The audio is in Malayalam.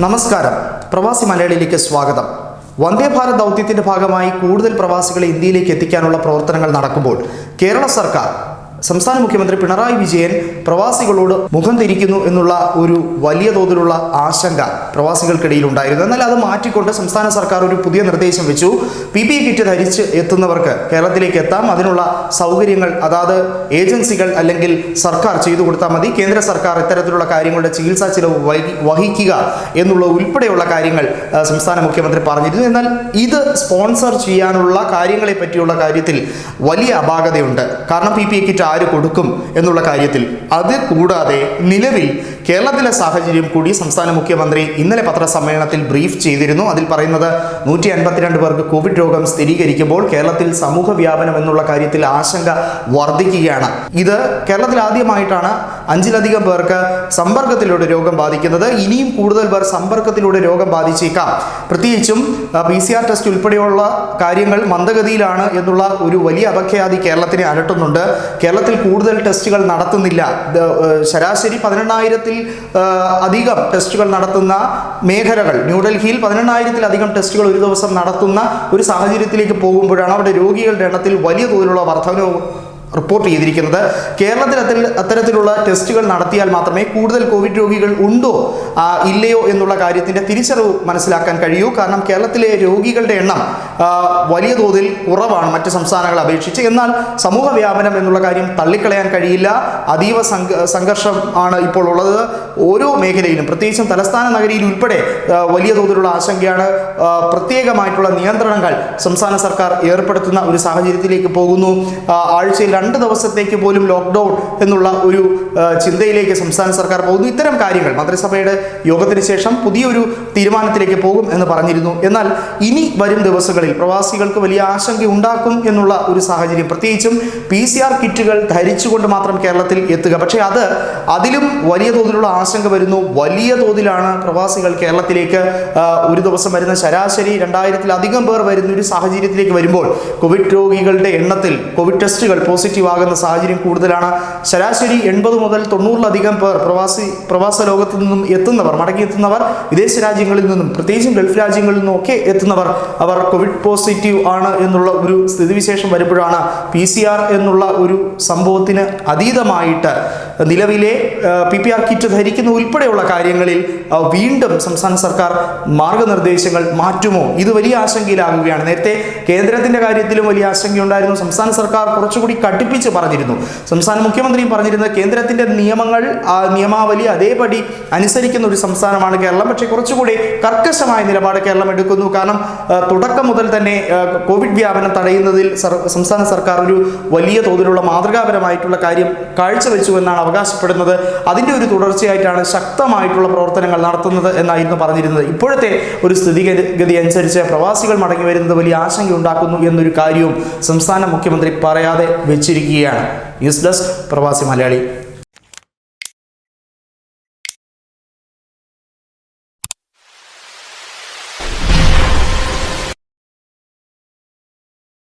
നമസ്കാരം. പ്രവാസി മലയാളിയിലേക്ക് സ്വാഗതം. വന്ദേ ഭാരത് ദൗത്യത്തിന്റെ ഭാഗമായി കൂടുതൽ പ്രവാസികളെ ഇന്ത്യയിലേക്ക് എത്തിക്കാനുള്ള പ്രവർത്തനങ്ങൾ നടക്കുമ്പോൾ കേരള സർക്കാർ സംസ്ഥാന മുഖ്യമന്ത്രി പിണറായി വിജയൻ പ്രവാസികളോട് മുഖം തിരിക്കുന്നു എന്നുള്ള ഒരു വലിയ തോതിലുള്ള ആശങ്ക പ്രവാസികൾക്കിടയിൽ ഉണ്ടായിരുന്നു. എന്നാൽ അത് മാറ്റിക്കൊണ്ട് സംസ്ഥാന സർക്കാർ ഒരു പുതിയ നിർദ്ദേശം വെച്ചു. പി പി കിറ്റ് ധരിച്ച് എത്തുന്നവർക്ക് കേരളത്തിലേക്ക് എത്താം. അതിനുള്ള സൗകര്യങ്ങൾ അതാത് ഏജൻസികൾ അല്ലെങ്കിൽ സർക്കാർ ചെയ്തു കൊടുത്താൽ മതി. കേന്ദ്ര സർക്കാർ ഇത്തരത്തിലുള്ള കാര്യങ്ങളുടെ ചികിത്സാ ചിലവ് വഹിക്കുക എന്നുള്ള ഉൾപ്പെടെയുള്ള കാര്യങ്ങൾ സംസ്ഥാന മുഖ്യമന്ത്രി പറഞ്ഞിരുന്നു. എന്നാൽ ഇത് സ്പോൺസർ ചെയ്യാനുള്ള കാര്യങ്ങളെ പറ്റിയുള്ള കാര്യത്തിൽ വലിയ അപാകതയുണ്ട്. കാരണം പി പി കിറ്റ് ആര് കൊടുക്കും എന്നുള്ള കാര്യത്തിൽ. അത് കൂടാതെ നിലവിൽ കേരളത്തിലെ സാഹചര്യം കൂടി സംസ്ഥാന മുഖ്യമന്ത്രി ഇന്നലെ പത്രസമ്മേളനത്തിൽ ബ്രീഫ് ചെയ്തിരുന്നു. അതിൽ പറയുന്നത് നൂറ്റി അൻപത്തിരണ്ട് പേർക്ക് കോവിഡ് രോഗം സ്ഥിരീകരിക്കുമ്പോൾ കേരളത്തിൽ സമൂഹ വ്യാപനം എന്നുള്ള കാര്യത്തിൽ ആശങ്ക വർദ്ധിക്കുകയാണ്. ഇത് കേരളത്തിൽ ആദ്യമായിട്ടാണ് അഞ്ചിലധികം പേർക്ക് സമ്പർക്കത്തിലൂടെ രോഗം ബാധിക്കുന്നത്. ഇനിയും കൂടുതൽ പേർ സമ്പർക്കത്തിലൂടെ രോഗം ബാധിച്ചേക്കാം. പ്രത്യേകിച്ചും പി സി ആർ ടെസ്റ്റ് ഉൾപ്പെടെയുള്ള കാര്യങ്ങൾ മന്ദഗതിയിലാണ് എന്നുള്ള ഒരു വലിയ അപഖ്യാതി കേരളത്തിനെ അലട്ടുന്നുണ്ട്. കേരളത്തിൽ കൂടുതൽ ടെസ്റ്റുകൾ നടത്തുന്നില്ല. ശരാശരി പതിനെണ്ണായിരത്തിൽ അധികം ടെസ്റ്റുകൾ നടത്തുന്ന മേഖലകൾ ന്യൂഡൽഹിയിൽ പതിനെണ്ണായിരത്തിലധികം ടെസ്റ്റുകൾ ഒരു ദിവസം നടത്തുന്ന ഒരു സാഹചര്യത്തിലേക്ക് പോകുമ്പോഴാണ് അവിടെ രോഗികളുടെ എണ്ണത്തിൽ വലിയ തോതിലുള്ള വർധനവ് റിപ്പോർട്ട് ചെയ്തിരിക്കുന്നത്. കേരളത്തിൽ അത്തരത്തിലുള്ള ടെസ്റ്റുകൾ നടത്തിയാൽ മാത്രമേ കൂടുതൽ കോവിഡ് രോഗികൾ ഉണ്ടോ ഇല്ലയോ എന്നുള്ള കാര്യത്തിന്റെ തിരിച്ചറിവ് മനസ്സിലാക്കാൻ കഴിയൂ. കാരണം കേരളത്തിലെ രോഗികളുടെ എണ്ണം വലിയ തോതിൽ കുറവാണ് മറ്റ് സംസ്ഥാനങ്ങളെ അപേക്ഷിച്ച്. എന്നാൽ സമൂഹ വ്യാപനം എന്നുള്ള കാര്യം തള്ളിക്കളയാൻ കഴിയില്ല. അതീവ സംഘ സംഘർഷം ആണ് ഇപ്പോൾ ഉള്ളത്. ഓരോ മേഖലയിലും പ്രത്യേകിച്ചും തലസ്ഥാന നഗരിയിൽ ഉൾപ്പെടെ വലിയ തോതിലുള്ള ആശങ്കയാണ് പ്രത്യേകമായിട്ടുള്ള നിയന്ത്രണങ്ങൾ സംസ്ഥാന സർക്കാർ ഏർപ്പെടുത്തുന്ന ഒരു സാഹചര്യത്തിലേക്ക് പോകുന്നു. ആഴ്ചയിൽ രണ്ട് ദിവസത്തേക്ക് പോലും ലോക്ക്ഡൗൺ എന്നുള്ള ഒരു ചിന്തയിലേക്ക് സംസ്ഥാന സർക്കാർ പോകുന്നു. ഇത്തരം കാര്യങ്ങൾ മന്ത്രിസഭയുടെ യോഗത്തിന് ശേഷം പുതിയൊരു തീരുമാനത്തിലേക്ക് പോകും എന്ന് പറഞ്ഞിരുന്നു. എന്നാൽ ഇനി വരും ദിവസങ്ങളിൽ പ്രവാസികൾക്ക് വലിയ ആശങ്ക ഉണ്ടാക്കും എന്നുള്ള ഒരു സാഹചര്യം പ്രത്യേകിച്ചും പി സി ആർ കിറ്റുകൾ ധരിച്ചുകൊണ്ട് മാത്രം കേരളത്തിൽ എത്തുക. പക്ഷേ അത് അതിലും വലിയ തോതിലുള്ള ആശങ്ക വരുന്നു. വലിയ തോതിലാണ് പ്രവാസികൾ കേരളത്തിലേക്ക് ഒരു ദിവസം വരുന്ന ശരാശരി രണ്ടായിരത്തിലധികം പേർ വരുന്ന ഒരു സാഹചര്യത്തിലേക്ക് വരുമ്പോൾ കോവിഡ് രോഗികളുടെ എണ്ണത്തിൽ കോവിഡ് ടെസ്റ്റുകൾ പോസിറ്റീവ് ആകുന്ന സാഹചര്യം കൂടുതലാണ്. ശരാശരി എൺപത് മുതൽ തൊണ്ണൂറിലധികം പേർ പ്രവാസി പ്രവാസ ലോകത്തു നിന്നും എത്തുന്നവർ മടങ്ങി എത്തുന്നവർ വിദേശ രാജ്യങ്ങളിൽ നിന്നും പ്രത്യേകിച്ചും ഗൾഫ് രാജ്യങ്ങളിൽ നിന്നും ഒക്കെ എത്തുന്നവർ അവർ കോവിഡ് പോസിറ്റീവ് ആണ് എന്നുള്ള ഒരു സ്ഥിതിവിശേഷം വരുമ്പോഴാണ് പി സി ആർ എന്നുള്ള ഒരു സംഭവത്തിന് അതീതമായിട്ട് നിലവിലെ പി പി ആർ കിറ്റ് ധരിക്കുന്ന ഉൾപ്പെടെയുള്ള കാര്യങ്ങളിൽ വീണ്ടും സംസ്ഥാന സർക്കാർ മാർഗനിർദ്ദേശങ്ങൾ മാറ്റുമോ? ഇത് വലിയ ആശങ്കയിലാകുകയാണ്. നേരത്തെ കേന്ദ്രത്തിന്റെ കാര്യത്തിലും വലിയ ആശങ്കയുണ്ടായിരുന്നു. സംസ്ഥാന സർക്കാർ കുറച്ചുകൂടി കടുപ്പിച്ച് പറഞ്ഞിരുന്നു. സംസ്ഥാന മുഖ്യമന്ത്രിയും പറഞ്ഞിരുന്നത് കേന്ദ്രത്തിന്റെ നിയമങ്ങൾ നിയമാവലി അതേപടി അനുസരിക്കുന്ന ഒരു സംസ്ഥാനമാണ് കേരളം. പക്ഷേ കുറച്ചുകൂടി കർക്കശമായ നിലപാട് കേരളം എടുക്കുന്നു. കാരണം തുടക്കം മുതൽ തന്നെ കോവിഡ് വ്യാപനം തടയുന്നതിൽ സംസ്ഥാന സർക്കാർ ഒരു വലിയ തോതിലുള്ള മാതൃകാപരമായിട്ടുള്ള കാര്യം കാഴ്ചവെച്ചു എന്നാണ് അവകാശപ്പെടുന്നത്. അതിന്റെ ഒരു തുടർച്ചയായിട്ടാണ് ശക്തമായിട്ടുള്ള പ്രവർത്തനങ്ങൾ നടത്തുന്നത് എന്നായിരുന്നു പറഞ്ഞിരുന്നത്. ഇപ്പോഴത്തെ ഒരു സ്ഥിതിഗതി അനുസരിച്ച് പ്രവാസികൾ മടങ്ങി വരുന്നത് വലിയ ആശങ്കയുണ്ടാക്കുന്നു എന്നൊരു കാര്യവും സംസ്ഥാന മുഖ്യമന്ത്രി പറയാതെ വെച്ചിരിക്കുകയാണ് ന്യൂസ് ഡെസ്ക് പ്രവാസി മലയാളി.